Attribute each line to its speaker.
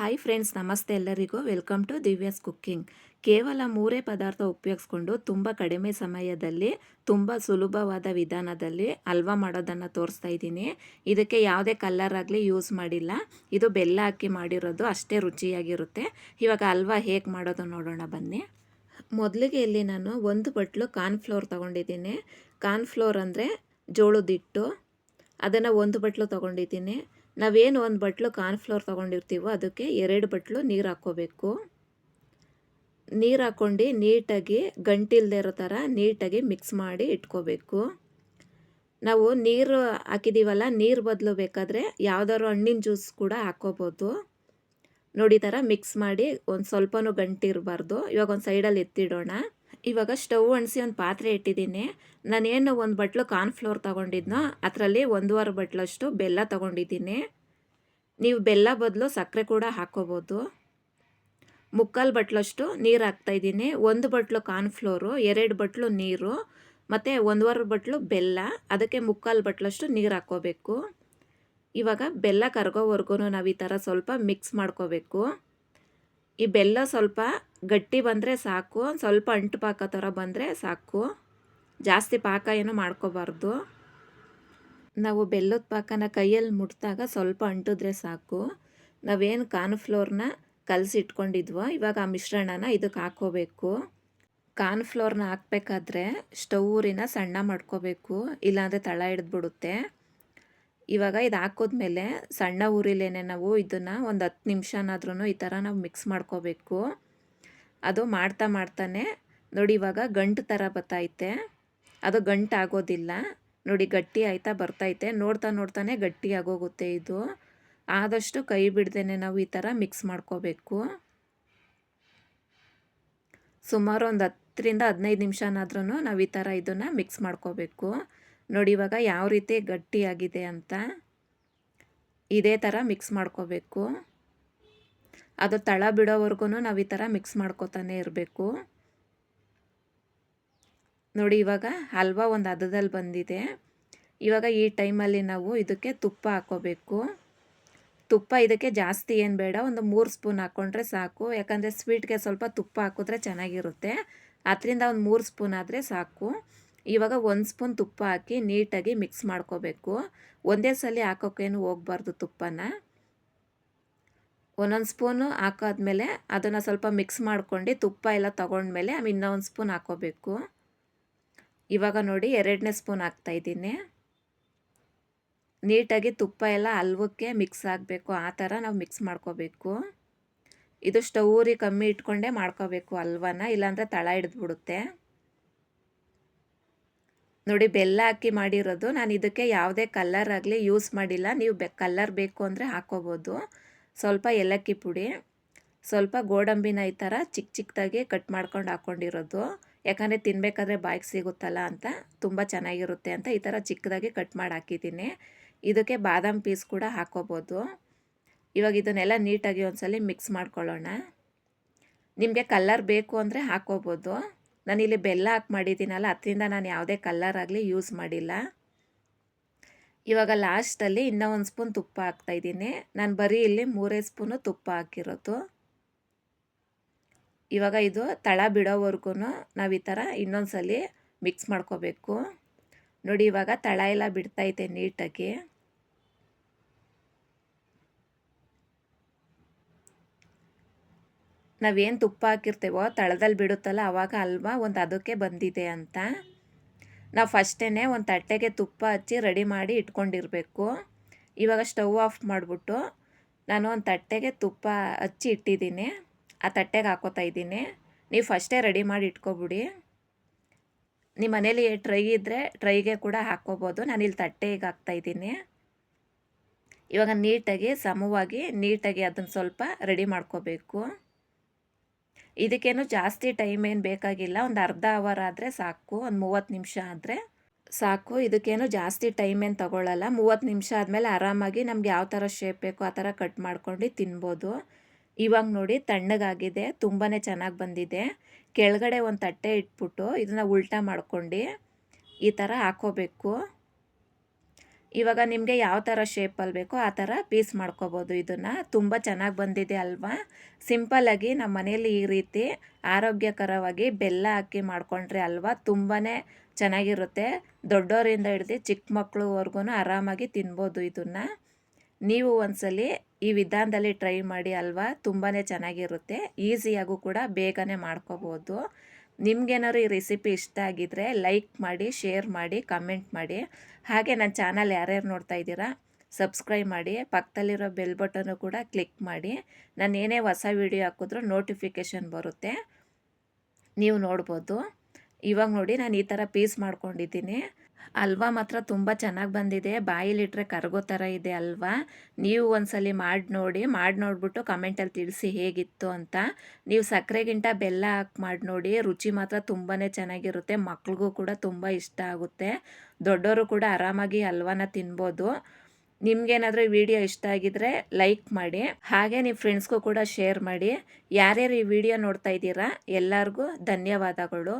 Speaker 1: Hi friends ನಮಸ್ತೆ ಎಲ್ಲರಿಗೂ. Welcome to Divya's cooking ಕೇವಲ ಮೂರೇ ಪದಾರ್ಥ ಉಪಯೋಗಿಸ್ಕೊಂಡು ತುಂಬ ಕಡಿಮೆ ಸಮಯದಲ್ಲಿ, ತುಂಬ ಸುಲಭವಾದ ವಿಧಾನದಲ್ಲಿ ಹಲ್ವಾ ಮಾಡೋದನ್ನು ತೋರಿಸ್ತಾ ಇದ್ದೀನಿ. ಇದಕ್ಕೆ ಯಾವುದೇ ಕಲ್ಲರ್ ಆಗಲಿ ಯೂಸ್ ಮಾಡಿಲ್ಲ. ಇದು ಬೆಲ್ಲ ಹಾಕಿ ಮಾಡಿರೋದು ಅಷ್ಟೇ ರುಚಿಯಾಗಿರುತ್ತೆ. ಇವಾಗ ಹಲ್ವಾ ಹೇಗೆ ಮಾಡೋದು ನೋಡೋಣ ಬನ್ನಿ. ಮೊದಲಿಗೆ ಇಲ್ಲಿ ನಾನು ಒಂದು ಬಟ್ಲು ಕಾರ್ನ್ಫ್ಲೋರ್ ತೊಗೊಂಡಿದ್ದೀನಿ. ಕಾರ್ನ್ಫ್ಲೋರ್ ಅಂದರೆ ಜೋಳದಿಟ್ಟು ಅದನ್ನು ಒಂದು ಬಟ್ಲು ತೊಗೊಂಡಿದ್ದೀನಿ. ನಾವೇನು ಒಂದು ಬಟ್ಲು ಕಾರ್ನ್ಫ್ಲೋರ್ ತೊಗೊಂಡಿರ್ತೀವೋ ಅದಕ್ಕೆ ಎರಡು ಬಟ್ಲು ನೀರು ಹಾಕ್ಕೋಬೇಕು. ನೀರು ಹಾಕ್ಕೊಂಡು ನೀಟಾಗಿ ಗಂಟಿಲ್ದೇ ಇರೋ ಥರ ನೀಟಾಗಿ ಮಿಕ್ಸ್ ಮಾಡಿ ಇಟ್ಕೋಬೇಕು. ನಾವು ನೀರು ಹಾಕಿದ್ದೀವಲ್ಲ ನೀರು ಬದಲು ಬೇಕಾದರೆ ಯಾವ್ದಾದ್ರು ಹಣ್ಣಿನ ಜ್ಯೂಸ್ ಕೂಡ ಹಾಕ್ಕೋಬೋದು. ನೋಡಿ ಥರ ಮಿಕ್ಸ್ ಮಾಡಿ ಒಂದು ಸ್ವಲ್ಪನೂ ಗಂಟಿರಬಾರ್ದು ಇವಾಗ ಒಂದು ಸೈಡಲ್ಲಿ ಎತ್ತಿಡೋಣ. ಇವಾಗ ಸ್ಟವ್ ಅಣಿಸಿ ಒಂದು ಪಾತ್ರೆ ಇಟ್ಟಿದ್ದೀನಿ. ನಾನೇನು ಒಂದು ಬಟ್ಲು ಕಾರ್ನ್ಫ್ಲೋರ್ ತೊಗೊಂಡಿದ್ನೋ, ಅದರಲ್ಲಿ ಒಂದೂವರೆ ಬಟ್ಲಷ್ಟು ಬೆಲ್ಲ ತೊಗೊಂಡಿದ್ದೀನಿ. ನೀವು ಬೆಲ್ಲ ಬದಲು ಸಕ್ಕರೆ ಕೂಡ ಹಾಕ್ಕೋಬೋದು. ಮುಕ್ಕಾಲು ಬಟ್ಲಷ್ಟು ನೀರು ಹಾಕ್ತಾಯಿದ್ದೀನಿ ಒಂದು ಬಟ್ಲು ಕಾರ್ನ್ಫ್ಲೋರು ಎರಡು ಬಟ್ಲು ನೀರು, ಮತ್ತು ಒಂದೂವರೆ ಬಟ್ಲು ಬೆಲ್ಲ, ಅದಕ್ಕೆ ಮುಕ್ಕಾಲು ಬಟ್ಲಷ್ಟು ನೀರು ಹಾಕ್ಕೋಬೇಕು. ಇವಾಗ ಬೆಲ್ಲ ಕರ್ಗೋವರೆಗೂ ನಾವು ಈ ಥರ ಸ್ವಲ್ಪ ಮಿಕ್ಸ್ ಮಾಡ್ಕೋಬೇಕು. ಈ ಬೆಲ್ಲ ಸ್ವಲ್ಪ ಗಟ್ಟಿ ಬಂದರೆ ಸಾಕು. ಸ್ವಲ್ಪ ಅಂಟು ಪಾಕ ಥರ ಬಂದರೆ ಸಾಕು. ಜಾಸ್ತಿ ಪಾಕ ಏನು ಮಾಡ್ಕೋಬಾರ್ದು. ನಾವು ಬೆಲ್ಲದ ಪಾಕನ ಕೈಯಲ್ಲಿ ಮುಟ್ಟಿದಾಗ ಸ್ವಲ್ಪ ಅಂಟಿದ್ರೆ ಸಾಕು. ನಾವೇನು ಕಾರ್ನ್ಫ್ಲೋರ್ನ ಕಲಸಿಟ್ಕೊಂಡಿದ್ವೋ ಇವಾಗ ಆ ಮಿಶ್ರಣನ ಇದಕ್ಕೆ ಹಾಕ್ಕೋಬೇಕು ಕಾರ್ನ್ಫ್ಲೋರ್ನ ಹಾಕ್ಬೇಕಾದ್ರೆ ಸ್ಟೌರಿನ ಸಣ್ಣ ಮಾಡ್ಕೋಬೇಕು. ಇಲ್ಲಾಂದರೆ ತಳ ಹಿಡಿದ್ಬಿಡುತ್ತೆ. ಇವಾಗ ಇದು ಹಾಕೋದ್ಮೇಲೆ ಸಣ್ಣ ಊರಿಲೇನೆ ನಾವು ಇದನ್ನು ಒಂದು ಹತ್ತು ನಿಮಿಷನಾದ್ರೂ ಈ ಥರ ನಾವು ಮಿಕ್ಸ್ ಮಾಡ್ಕೋಬೇಕು. ಅದು ಮಾಡ್ತಾ ಮಾಡ್ತಾನೆ, ನೋಡಿ ಇವಾಗ ಗಂಟು ಥರ ಬರ್ತೈತೆ ಅದು ಗಂಟು ಆಗೋದಿಲ್ಲ ನೋಡಿ ಗಟ್ಟಿ ಆಯ್ತಾ ಬರ್ತೈತೆ. ನೋಡ್ತಾ ನೋಡ್ತಾನೆ ಗಟ್ಟಿ ಆಗೋಗುತ್ತೆ ಇದು. ಆದಷ್ಟು ಕೈ ಬಿಡ್ದೇನೆ ನಾವು ಈ ಥರ ಮಿಕ್ಸ್ ಮಾಡ್ಕೋಬೇಕು. ಸುಮಾರು ಒಂದು ಹತ್ತರಿಂದ ಹದಿನೈದು ನಿಮಿಷನಾದ್ರೂ ನಾವು ಈ ಥರ ಇದನ್ನು ಮಿಕ್ಸ್ ಮಾಡ್ಕೋಬೇಕು. ನೋಡಿ ಇವಾಗ ಯಾವ ರೀತಿ ಗಟ್ಟಿಯಾಗಿದೆ ಅಂತ ಇದೇ ಥರ ಮಿಕ್ಸ್ ಮಾಡ್ಕೋಬೇಕು. ಅದು ತಳ ಬಿಡೋವರೆಗೂ ನಾವು ಈ ಥರ ಮಿಕ್ಸ್ ಮಾಡ್ಕೋತಾನೆ ಇರಬೇಕು. ನೋಡಿ ಇವಾಗ ಹಲ್ವಾ ಒಂದು ಹದದಲ್ಲಿ ಬಂದಿದೆ. ಇವಾಗ ಈ ಟೈಮಲ್ಲಿ ನಾವು ಇದಕ್ಕೆ ತುಪ್ಪ ಹಾಕೋಬೇಕು. ತುಪ್ಪ ಇದಕ್ಕೆ ಜಾಸ್ತಿ ಏನು ಬೇಡ, ಒಂದು ಮೂರು ಸ್ಪೂನ್ ಹಾಕ್ಕೊಂಡ್ರೆ ಸಾಕು. ಯಾಕಂದರೆ ಸ್ವೀಟ್ಗೆ ಸ್ವಲ್ಪ ತುಪ್ಪ ಹಾಕಿದ್ರೆ ಚೆನ್ನಾಗಿರುತ್ತೆ. ಅದರಿಂದ ಒಂದು ಮೂರು ಸ್ಪೂನ್ ಆದರೆ ಸಾಕು. ಇವಾಗ ಒಂದು ಸ್ಪೂನ್ ತುಪ್ಪ ಹಾಕಿ ನೀಟಾಗಿ ಮಿಕ್ಸ್ ಮಾಡ್ಕೋಬೇಕು. ಒಂದೇ ಸಲ ಹಾಕೋಕ್ಕೇನು ಹೋಗ್ಬಾರ್ದು ತುಪ್ಪನ. ಒಂದೊಂದು ಸ್ಪೂನು ಹಾಕಾದ್ಮೇಲೆ ಅದನ್ನು ಸ್ವಲ್ಪ ಮಿಕ್ಸ್ ಮಾಡ್ಕೊಂಡು ತುಪ್ಪ ಎಲ್ಲ ತೊಗೊಂಡ್ಮೇಲೆ ಇನ್ನೊಂದು ಸ್ಪೂನ್ ಹಾಕೋಬೇಕು. ಇವಾಗ ನೋಡಿ ಎರಡನೇ ಸ್ಪೂನ್ ಹಾಕ್ತಾಯಿದ್ದೀನಿ ನೀಟಾಗಿ ತುಪ್ಪ ಎಲ್ಲ ಹಲ್ವಕ್ಕೆ ಮಿಕ್ಸ್ ಆಗಬೇಕು. ಆ ಥರ ನಾವು ಮಿಕ್ಸ್ ಮಾಡ್ಕೋಬೇಕು. ಇದು ಸ್ಟೌರಿ ಕಮ್ಮಿ ಇಟ್ಕೊಂಡೇ ಮಾಡ್ಕೋಬೇಕು ಹಲ್ವನ, ಇಲ್ಲಾಂದರೆ ತಳ ಹಿಡಿದ್ಬಿಡುತ್ತೆ. ನೋಡಿ ಬೆಲ್ಲ ಹಾಕಿ ಮಾಡಿರೋದು. ನಾನು ಇದಕ್ಕೆ ಯಾವುದೇ ಕಲ್ಲರ್ ಆಗಲಿ ಯೂಸ್ ಮಾಡಿಲ್ಲ. ನೀವು ಬೆ ಕಲ್ಲರ್ ಬೇಕು ಅಂದರೆ ಹಾಕೋಬೋದು. ಸ್ವಲ್ಪ ಏಲಕ್ಕಿ ಪುಡಿ, ಸ್ವಲ್ಪ ಗೋಡಂಬಿನ ಈ ಥರ ಚಿಕ್ಕ ಚಿಕ್ಕದಾಗಿ ಕಟ್ ಮಾಡ್ಕೊಂಡು ಹಾಕ್ಕೊಂಡಿರೋದು ಯಾಕಂದರೆ ತಿನ್ನಬೇಕಾದ್ರೆ ಬಾಯಿಗೆ ಸಿಗುತ್ತಲ್ಲ ಅಂತ, ತುಂಬ ಚೆನ್ನಾಗಿರುತ್ತೆ ಅಂತ ಈ ಥರ ಚಿಕ್ಕದಾಗಿ ಕಟ್ ಮಾಡಿ ಹಾಕಿದ್ದೀನಿ. ಇದಕ್ಕೆ ಬಾದಾಮ್ ಪೀಸ್ ಕೂಡ ಹಾಕೋಬೋದು. ಇವಾಗ ಇದನ್ನೆಲ್ಲ ನೀಟಾಗಿ ಒಂದ್ಸಲ ಮಿಕ್ಸ್ ಮಾಡ್ಕೊಳ್ಳೋಣ. ನಿಮಗೆ ಕಲ್ಲರ್ ಬೇಕು ಅಂದರೆ ಹಾಕ್ಕೋಬೋದು ನಾನಿಲ್ಲಿ ಬೆಲ್ಲ ಹಾಕಿ ಮಾಡಿದ್ದೀನಲ್ಲ, ಅದರಿಂದ ನಾನು ಯಾವುದೇ ಕಲ್ಲರ್ ಆಗಲಿ ಯೂಸ್ ಮಾಡಿಲ್ಲ. ಇವಾಗ ಲಾಸ್ಟಲ್ಲಿ ಇನ್ನೂ ಒಂದು ಸ್ಪೂನ್ ತುಪ್ಪ ಹಾಕ್ತಾಯಿದ್ದೀನಿ ನಾನು ಬರೀ ಇಲ್ಲಿ ಮೂರೇ ಸ್ಪೂನು ತುಪ್ಪ ಹಾಕಿರೋದು. ಇವಾಗ ಇದು ತಳ ಬಿಡೋವರೆಗೂ ನಾವು ಈ ಥರ ಇನ್ನೊಂದು ಸಲ ಮಿಕ್ಸ್ ಮಾಡ್ಕೋಬೇಕು. ನೋಡಿ ಇವಾಗ ತಳ ಎಲ್ಲ ಬಿಡ್ತೈತೆ ನೀಟಾಗಿ. ನಾವೇನು ತುಪ್ಪ ಹಾಕಿರ್ತೇವೋ ತಳದಲ್ಲಿ ಬಿಡುತ್ತಲ್ಲ ಆವಾಗ ಅಲ್ವಾ ಒಂದು ಅದಕ್ಕೆ ಬಂದಿದೆ ಅಂತ. ನಾವು ಫಸ್ಟೇ ಒಂದು ತಟ್ಟೆಗೆ ತುಪ್ಪ ಹಚ್ಚಿ ರೆಡಿ ಮಾಡಿ ಇಟ್ಕೊಂಡಿರಬೇಕು. ಇವಾಗ ಸ್ಟವ್ ಆಫ್ ಮಾಡಿಬಿಟ್ಟು ನಾನು ಒಂದು ತಟ್ಟೆಗೆ ತುಪ್ಪ ಹಚ್ಚಿ ಇಟ್ಟಿದ್ದೀನಿ. ಆ ತಟ್ಟೆಗೆ ಹಾಕೋತಾ ಇದ್ದೀನಿ. ನೀವು ಫಸ್ಟೇ ರೆಡಿ ಮಾಡಿ ಇಟ್ಕೊಬಿಡಿ. ನಿಮ್ಮ ಮನೇಲಿ ಟ್ರೈ ಇದ್ದರೆ ಟ್ರೈಗೆ ಕೂಡ ಹಾಕ್ಕೋಬೋದು. ನಾನು ಇಲ್ಲಿ ತಟ್ಟೆಗೆ ಹಾಕ್ತಾಯಿದ್ದೀನಿ ಇವಾಗ ನೀಟಾಗಿ, ಸಮವಾಗಿ ನೀಟಾಗಿ ಅದನ್ನು ಸ್ವಲ್ಪ ರೆಡಿ ಮಾಡ್ಕೋಬೇಕು. ಇದಕ್ಕೇನು ಜಾಸ್ತಿ ಟೈಮ್ ಏನು ಬೇಕಾಗಿಲ್ಲ. ಒಂದು ಅರ್ಧ ಅವರ್ ಆದರೆ ಸಾಕು, ಒಂದು ಮೂವತ್ತು ನಿಮಿಷ ಆದರೆ ಸಾಕು. ಇದಕ್ಕೇನು ಜಾಸ್ತಿ ಟೈಮ್ ಏನು ತೊಗೊಳ್ಳಲ್ಲ ಮೂವತ್ತು ನಿಮಿಷ ಆದಮೇಲೆ ಆರಾಮಾಗಿ ನಮ್ಗೆ ಯಾವ ಥರ ಶೇಪ್ ಬೇಕೋ ಆ ಥರ ಕಟ್ ಮಾಡ್ಕೊಂಡು ತಿನ್ಬೋದು. ಇವಾಗ ನೋಡಿ ತಣ್ಣಗಾಗಿದೆ ತುಂಬಾ ಚೆನ್ನಾಗಿ ಬಂದಿದೆ. ಕೆಳಗಡೆ ಒಂದು ತಟ್ಟೆ ಇಟ್ಬಿಟ್ಟು ಇದನ್ನು ಉಲ್ಟಾ ಮಾಡ್ಕೊಂಡು ಈ ಥರ ಹಾಕೋಬೇಕು. ಇವಾಗ ನಿಮಗೆ ಯಾವ ಥರ ಶೇಪಲ್ಲಿ ಬೇಕೋ ಆ ಥರ ಪೀಸ್ ಮಾಡ್ಕೋಬೋದು. ಇದನ್ನು ತುಂಬ ಚೆನ್ನಾಗಿ ಬಂದಿದೆ ಅಲ್ವಾ? ಸಿಂಪಲ್ಲಾಗಿ ನಮ್ಮ ಮನೆಯಲ್ಲಿ ಈ ರೀತಿ ಆರೋಗ್ಯಕರವಾಗಿ ಬೆಲ್ಲ ಹಾಕಿ ಮಾಡ್ಕೊಂಡ್ರೆ ಅಲ್ವಾ ತುಂಬಾ ಚೆನ್ನಾಗಿರುತ್ತೆ. ದೊಡ್ಡವರಿಂದ ಹಿಡಿದು ಚಿಕ್ಕ ಮಕ್ಕಳುವರೆಗೂ ಆರಾಮಾಗಿ ತಿನ್ಬೋದು ಇದನ್ನು. ನೀವು ಒಂದ್ಸಲಿ ಈ ವಿಧಾನದಲ್ಲಿ ಟ್ರೈ ಮಾಡಿ ಅಲ್ವಾ? ತುಂಬಾ ಚೆನ್ನಾಗಿರುತ್ತೆ. ಈಸಿಯಾಗೂ ಕೂಡ ಬೇಗನೆ ಮಾಡ್ಕೋಬೋದು. ನಿಮ್ಗೇನಾದ್ರು ಈ ರೆಸಿಪಿ ಇಷ್ಟ ಆಗಿದ್ರೆ ಲೈಕ್ ಮಾಡಿ ಶೇರ್ ಮಾಡಿ ಕಮೆಂಟ್ ಮಾಡಿ. ಹಾಗೆ ನನ್ನ ಚಾನಲ್ ಯಾರ್ಯಾರು ನೋಡ್ತಾ ಇದ್ದೀರಾ ಸಬ್ಸ್ಕ್ರೈಬ್ ಮಾಡಿ. ಪಕ್ಕದಲ್ಲಿರೋ ಬೆಲ್ ಬಟನ್ನು ಕೂಡ ಕ್ಲಿಕ್ ಮಾಡಿ. ನಾನು ಏನೇ ಹೊಸ ವೀಡಿಯೋ ಹಾಕಿದ್ರೂ ನೋಟಿಫಿಕೇಷನ್ ಬರುತ್ತೆ. ನೀವು ನೋಡ್ಬೋದು. ಇವಾಗ ನೋಡಿ ನಾನು ಈ ಥರ ಪೀಸ್ ಮಾಡ್ಕೊಂಡಿದ್ದೀನಿ. ಹಲ್ವಾ ಮಾತ್ರ ತುಂಬ ಚೆನ್ನಾಗಿ ಬಂದಿದೆ. ಬಾಯಿಲಿಟ್ರೆ ಕರಗೋ ಥರ ಇದೆ ಅಲ್ವಾ? ನೀವು ಒಂದ್ಸಲಿ ಮಾಡಿ ನೋಡಿ, ಮಾಡಿ ನೋಡಿಬಿಟ್ಟು ಕಮೆಂಟಲ್ಲಿ ತಿಳಿಸಿ ಹೇಗಿತ್ತು ಅಂತ. ನೀವು ಸಕ್ಕರೆಗಿಂತ ಬೆಲ್ಲ ಹಾಕಿ ಮಾಡಿ ನೋಡಿ, ರುಚಿ ಮಾತ್ರ ತುಂಬಾ ಚೆನ್ನಾಗಿರುತ್ತೆ. ಮಕ್ಳಿಗೂ ಕೂಡ ತುಂಬ ಇಷ್ಟ ಆಗುತ್ತೆ. ದೊಡ್ಡವರು ಕೂಡ ಆರಾಮಾಗಿ ಹಲ್ವಾನ ತಿನ್ಬೋದು. ನಿಮ್ಗೇನಾದರೂ ಈ ವಿಡಿಯೋ ಇಷ್ಟ ಆಗಿದ್ರೆ ಲೈಕ್ ಮಾಡಿ, ಹಾಗೆ ನಿಮ್ಮ ಫ್ರೆಂಡ್ಸ್ಗೂ ಕೂಡ ಶೇರ್ ಮಾಡಿ. ಯಾರ್ಯಾರು ಈ ವಿಡಿಯೋ ನೋಡ್ತಾ ಇದ್ದೀರಾ, ಎಲ್ಲರಿಗೂ ಧನ್ಯವಾದಗಳು.